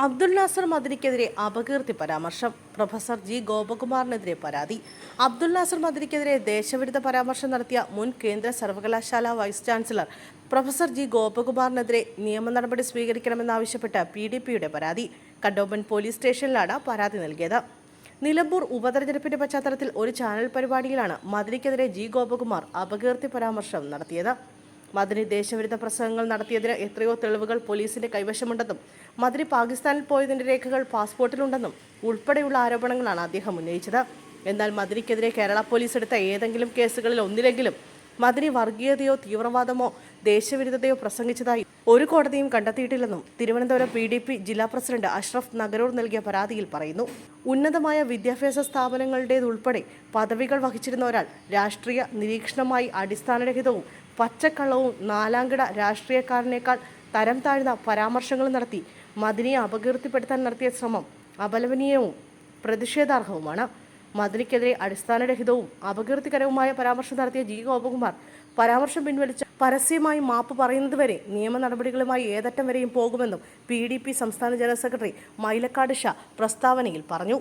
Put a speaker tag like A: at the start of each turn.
A: അബ്ദുൽ നാസർ മദനിക്കെതിരെ അപകീർത്തി പരാമർശം. Professor G ഗോപകുമാറിനെതിരെ പരാതി. അബ്ദുൽ നാസർ മദനിക്കെതിരെ ദേശവിരുദ്ധ പരാമർശം നടത്തിയ മുൻ കേന്ദ്ര സർവകലാശാല വൈസ് ചാൻസലർ പ്രൊഫസർ ജി ഗോപകുമാറിനെതിരെ നിയമ നടപടി സ്വീകരിക്കണമെന്നാവശ്യപ്പെട്ട് പി ഡി പിയുടെ പരാതി. കണ്ടോൺമെന്റ് പോലീസ് സ്റ്റേഷനിലാണ് പരാതി നൽകിയത്. നിലമ്പൂർ ഉപതെരഞ്ഞെടുപ്പിന്റെ പശ്ചാത്തലത്തിൽ ഒരു ചാനൽ പരിപാടിയിലാണ് മദനിക്കെതിരെ ജി ഗോപകുമാർ അപകീർത്തി പരാമർശം നടത്തിയത്. മദനി ദേശവിരുദ്ധ പ്രസംഗങ്ങൾ നടത്തിയതിന് എത്രയോ തെളിവുകൾ പോലീസിന്റെ കൈവശമുണ്ടെന്നും മദനി പാകിസ്ഥാനിൽ പോയതിന്റെ രേഖകൾ പാസ്പോർട്ടിലുണ്ടെന്നും ഉൾപ്പെടെയുള്ള ആരോപണങ്ങളാണ് അദ്ദേഹം ഉന്നയിച്ചത്. എന്നാൽ മദനിക്കെതിരെ കേരള പോലീസ് എടുത്ത ഏതെങ്കിലും കേസുകളിൽ ഒന്നിലെങ്കിലും മദനി വർഗീയതയോ തീവ്രവാദമോ ദേശവിരുദ്ധതയോ പ്രസംഗിച്ചതായി ഒരു കോടതിയും കണ്ടെത്തിയിട്ടില്ലെന്നും തിരുവനന്തപുരം പി ഡി പി ജില്ലാ പ്രസിഡന്റ് അഷ്റഫ് നഗരൂർ നൽകിയ പരാതിയിൽ പറയുന്നു. ഉന്നതമായ വിദ്യാഭ്യാസ സ്ഥാപനങ്ങളുടേതുൾപ്പെടെ പദവികൾ വഹിച്ചിരുന്ന ഒരാൾ രാഷ്ട്രീയ നിരീക്ഷണമായി അടിസ്ഥാനരഹിതവും പച്ചക്കള്ളവും നാലാംകിട രാഷ്ട്രീയക്കാരനേക്കാൾ തരം താഴ്ന്ന പരാമർശങ്ങൾ നടത്തി മദിനിയെ അപകീർത്തിപ്പെടുത്താൻ നടത്തിയ ശ്രമം അപലപനീയവും പ്രതിഷേധാർഹവുമാണ്. മദിനിക്കെതിരെ അടിസ്ഥാനരഹിതവും അപകീർത്തികരവുമായ പരാമർശം നടത്തിയ ജി. ഗോപകുമാർ പരാമർശം പിൻവലിച്ച് പരസ്യമായി മാപ്പ് പറയുന്നതുവരെ നിയമ നടപടികളുമായി ഏതറ്റം വരെയും പോകുമെന്നും പി. സംസ്ഥാന ജനറൽ സെക്രട്ടറി മൈലക്കാട് ഷാ പ്രസ്താവനയിൽ പറഞ്ഞു.